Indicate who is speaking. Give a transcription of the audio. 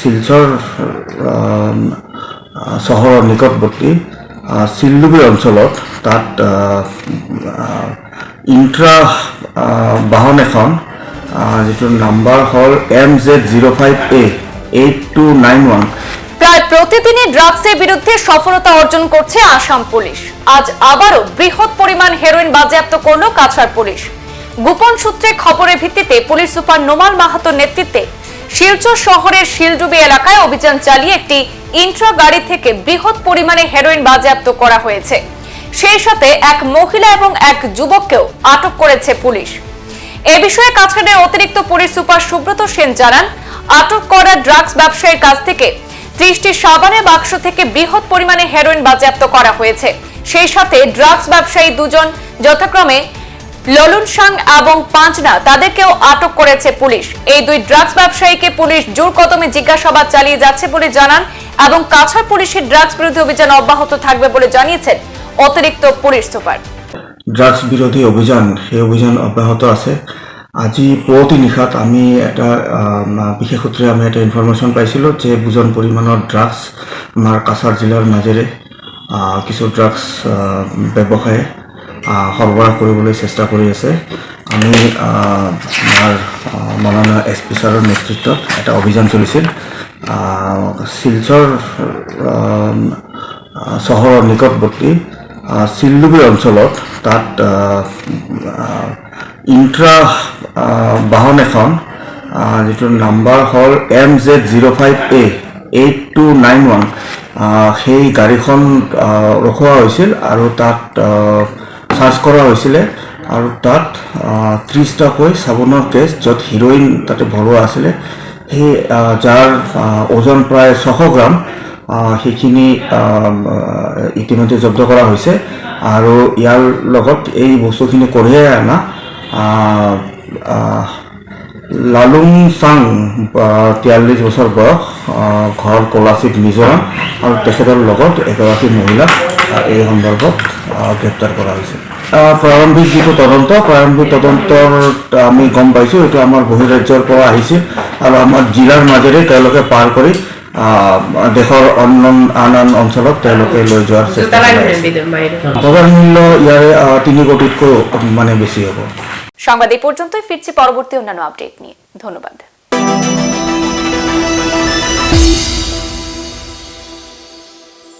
Speaker 1: শিলচৰ চহৰৰ নিকটৱৰ্তী আহ, চিল্লুবি অঞ্চলত তাত ইণ্ট্ৰা বাহন এখন যিটো নাম্বাৰ হ'ল M Z zero' five A eight two nine one.
Speaker 2: প্রায় প্রতিদিনই ড্রাগসের বিরুদ্ধে সফলতা অর্জন করছে আসাম পুলিশ আজ আবারও বৃহৎ পরিমাণ হেরোইন বাজেয়াপ্ত করল কাছাড় পুলিশ গোপন সূত্রে খবরের ভিত্তিতে পুলিশ সুপার নোমাল মাহাতোর নেতৃত্বে শিলচর শহরের শিলডুবি এলাকায় অভিযান চালিয়ে একটি ইন্ট্রা গাড়ি থেকে বৃহৎ পরিমাণে হেরোইন বাজেয়াপ্ত করা হয়েছে। সেই সাথে এক মহিলা এবং এক যুবককেও আটক করেছে পুলিশ। এ বিষয়ে কাছাড়ের অতিরিক্ত পুলিশ সুপার সুব্রত সেন জানান, আটক করা ড্রাগস ব্যবসায়ীর কাছ থেকে ত্রিশটি সাবানের বাক্স থেকে বৃহৎ পরিমাণে হেরোইন বাজেয়াপ্ত করা হয়েছে। সেই সাথে ড্রাগস ব্যবসায়ী দুজন যথাক্রমে ললুন সাং এবং পাঁচনা, তাদেরকেও আটক করেছে পুলিশ। এই দুই ড্রাগস ব্যবসায়ীকে পুলিশ জোর কদমে জিজ্ঞাসাবাদ চালিয়ে যাচ্ছে বলে জানান এবং কাছাড় পুলিশের ড্রাগস বিরোধী অভিযান অব্যাহত থাকবে বলে জানিয়েছেন অতিরিক্ত পুলিশ সুপার।
Speaker 1: ড্ৰাগছ বিৰোধী অভিযান, সেই অভিযান অব্যাহত আছে। আজি পুৱতি নিশাত আমি এটা বিশেষ সূত্ৰে আমি এটা ইনফৰমেশ্যন পাইছিলোঁ যে বুজন পৰিমাণৰ ড্ৰাগছ আমাৰ কাছাৰ জিলাৰ মাজেৰে কিছু ড্ৰাগছ ব্যৱসায়ে সৰবৰাহ কৰিবলৈ চেষ্টা কৰি আছে। আমি আমাৰ মাননীয় এছ পি ছাৰৰ নেতৃত্বত এটা অভিযান চলিছিল। শিলচৰ চহৰৰ নিকটৱৰ্তী আহ, অঞ্চলত তাত ইণ্ট্ৰা বাহন এখন আহ, যিটো নাম্বাৰ হ'ল M Z zero' five A eight two nine one. সেই গাড়ীখন ৰখোৱা হৈছিল আৰু তাত চাৰ্জ কৰা হৈছিলে আৰু তাত ত্ৰিছটাকৈ চাবোনৰ কেছ য'ত হিৰ'ইন তাতে ভৰোৱা আছিলে। সেই যাৰ ওজন প্ৰায় ছশ গ্ৰাম সেইখিনি ইতিমধ্যে জব্দ কৰা হৈছে। আৰু ইয়াৰ লগত এই বস্তুখিনি কঢ়িয়াই অনা লালুং চাং তিয়াল্লিছ বছৰ বয়স ঘৰ কলাচিত মিজোৰাম আৰু তেখেতৰ লগত এগৰাকী মহিলাক আহ, এই সন্দৰ্ভত কৰা হৈছে আহ, প্ৰাৰম্ভিক যিটো তদন্ত প্ৰাৰম্ভিক তদন্তৰ আমি গম পাইছোঁ এইটো আমাৰ বহিৰাজ্যৰ পৰা আহিছিল আৰু আমাৰ জিলাৰ মাজেৰে তেওঁলোকে পাৰ কৰি আহ, দেশৰ অন্য আন আন অঞ্চলত তেওঁলোকে লৈ যোৱাৰ চেষ্টা বজাৰ মূল্য ইয়াৰে আহ, তিনি কোটিতকৈ মানে বেছি হ'ব।
Speaker 2: সংবাদ এই পর্যন্তই ফিরছি পরবর্তী অন্যান্য আপডেট নিয়ে। ধন্যবাদ।